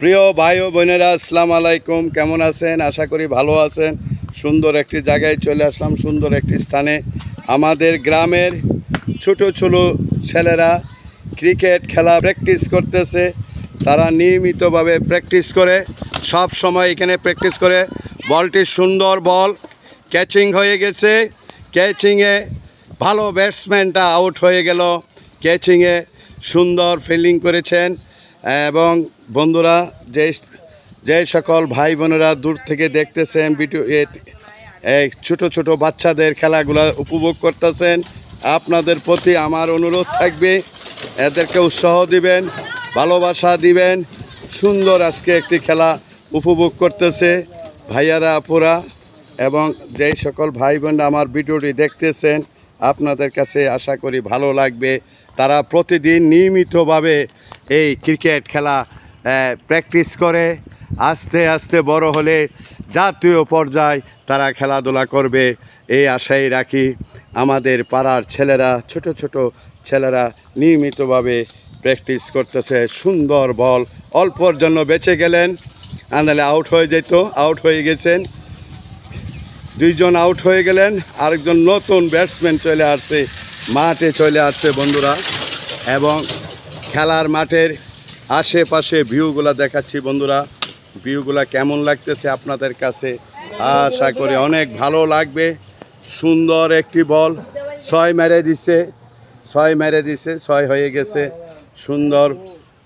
প্রিয় ভাই ও বোনেরা, আসসালাম আলাইকুম। কেমন আছেন? আশা করি ভালো আছেন। সুন্দর একটি জায়গায় চলে আসলাম, সুন্দর একটি স্থানে। আমাদের গ্রামের ছোট ছোট ছেলেরা ক্রিকেট খেলা প্র্যাকটিস করতেছে। তারা নিয়মিতভাবে প্র্যাকটিস করে, সব সময় এখানে প্র্যাকটিস করে। বলটি সুন্দর বল, ক্যাচিং হয়ে গেছে। ক্যাচিংয়ে ভালো ব্যাটসম্যানটা আউট হয়ে গেল। ক্যাচিংয়ে সুন্দর ফিল্ডিং করেছেন। এবং বন্ধুরা যে যে সকল ভাই বোনেরা দূর থেকে দেখতেছেন ভিডিও এই ছোটো ছোটো বাচ্চাদের খেলাগুলা উপভোগ করতেছেন, আপনাদের প্রতি আমার অনুরোধ থাকবে, এদেরকে উৎসাহ দিবেন, ভালোবাসা দিবেন, সুন্দর আজকে একটি খেলা উপভোগ করতেছে ভাইয়ারা, আপুরা এবং যেই সকল ভাই বোনরা আমার ভিডিওটি দেখতেছেন আপনাদের কাছে আশা করি ভালো লাগবে। তারা প্রতিদিন নিয়মিতভাবে এই ক্রিকেট খেলা প্র্যাকটিস করে। আস্তে আস্তে বড় হলে জাতীয় পর্যায়ে তারা খেলাধুলা করবে। এই আশাই রাখি আমাদের পাড়ার ছেলেরা, ছোট ছোট ছেলেরা নিয়মিতভাবে প্র্যাকটিস করতেছে। সুন্দর বল অল্পর জন্য বেঁচে গেলেন। আনালে আউট হয়ে যেত আউট হয়ে গেছেন। দুইজন আউট হয়ে গেলেন, আরেকজন নতুন ব্যাটসম্যান চলে আসছে, মাঠে চলে আসছে বন্ধুরা। এবং খেলার মাঠের আশেপাশে ভিউগুলা দেখাচ্ছি বন্ধুরা। ভিউগুলা কেমন লাগতেছে আপনাদের কাছে? আশা করি অনেক ভালো লাগবে। সুন্দর একটি বল, ছয় মেরে দিছে, ছয় মেরে দিছে, ছয় হয়ে গেছে। সুন্দর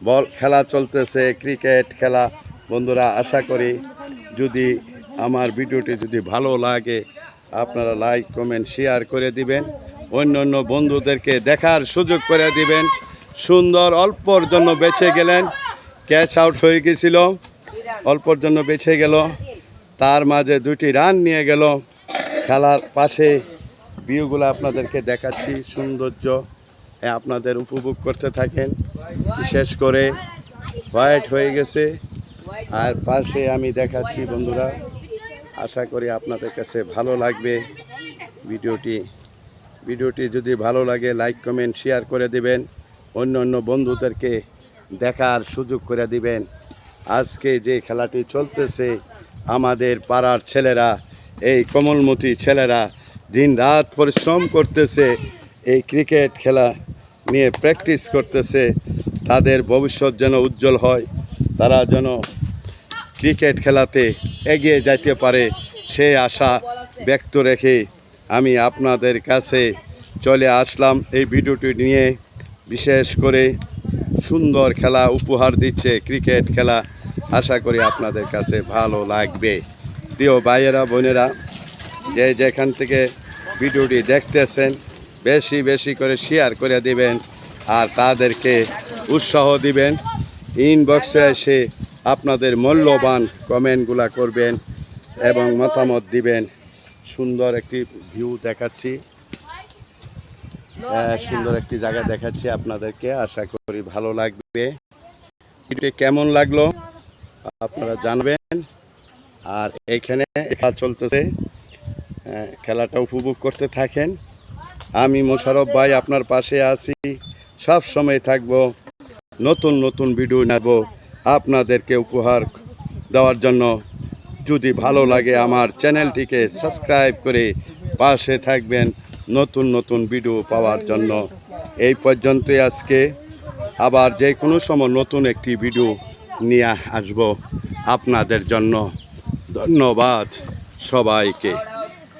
বল, খেলা চলতেছে ক্রিকেট খেলা। বন্ধুরা, আশা করি যদি আমার ভিডিওটি যদি ভালো লাগে, আপনারা লাইক, কমেন্ট, শেয়ার করে দিবেন। অন্য অন্য বন্ধুদেরকে দেখার সুযোগ করে দিবেন। সুন্দর অল্পর জন্য বেঁচে গেলেন। ক্যাচ আউট হয়ে গেছিল। অল্পর জন্য বেঁচে গেল। তার মাঝে দুটি রান নিয়ে গেল। খেলার পাশে ভিউগুলো আপনাদেরকে দেখাচ্ছি। সৌন্দর্য আপনাদের উপভোগ করতে থাকেন। বিশেষ করে হোয়াইট হয়ে গেছে। আর পাশে আমি দেখাচ্ছি বন্ধুরা। আশা করি আপনাদের কাছে ভালো লাগবে ভিডিওটি। ভিডিওটি যদি ভালো লাগে লাইক কমেন্ট শেয়ার করে দিবেন। অন্য অন্য বন্ধুদেরকে দেখার সুযোগ করে দিবেন। আজকে যে খেলাটি চলতেছে, আমাদের পাড়ার ছেলেরা, এই কোমলমতি ছেলেরা দিন রাত পরিশ্রম করতেছে, এই ক্রিকেট খেলা নিয়ে প্র্যাকটিস করতেছে। তাদের ভবিষ্যৎ যেন উজ্জ্বল হয়, তারা যেন ক্রিকেট খেলাতে এগিয়ে যাইতে পারে সে আশা ব্যক্ত রেখে আমি আপনাদের কাছে চলে আসলাম। এই ভিডিওটি নিয়ে বিশেষ করে সুন্দর খেলা উপহার দিচ্ছে ক্রিকেট খেলা। আশা করি আপনাদের কাছে ভালো লাগবে। প্রিয় ভাইয়েরা, বোনেরা, যে যেখান থেকে ভিডিওটি দেখতেছেন, বেশি বেশি করে শেয়ার করে দিবেন আর তাদেরকে উৎসাহ দিবেন। ইনবক্সে এসে আপনাদের মূল্যবান কমেন্টগুলা করবেন এবং মতামত দিবেন। সুন্দর একটি ভিউ দেখাচ্ছি। সুন্দর একটি জায়গা দেখাচ্ছি আপনাদেরকে। আশা করি ভালো লাগবে। ভিডিওটি কেমন লাগল আপনারা জানবেন। আর এখানে খেলা চলতেছে। খেলাটা উপভোগ করতে থাকেন। আমি মোশারফ ভাই আপনার পাশে আছি। সব সময় থাকব। নতুন নতুন ভিডিও নেব। আপনাদেরকে উপহার দেওয়ার জন্য যদি ভালো লাগে আমার চ্যানেলটিকে সাবস্ক্রাইব করে পাশে থাকবেন নতুন নতুন ভিডিও পাওয়ার জন্য। এই পর্যন্তই আজকে। আবার যে কোনো সময় নতুন একটি ভিডিও নিয়ে আসব আপনাদের জন্য। ধন্যবাদ সবাইকে।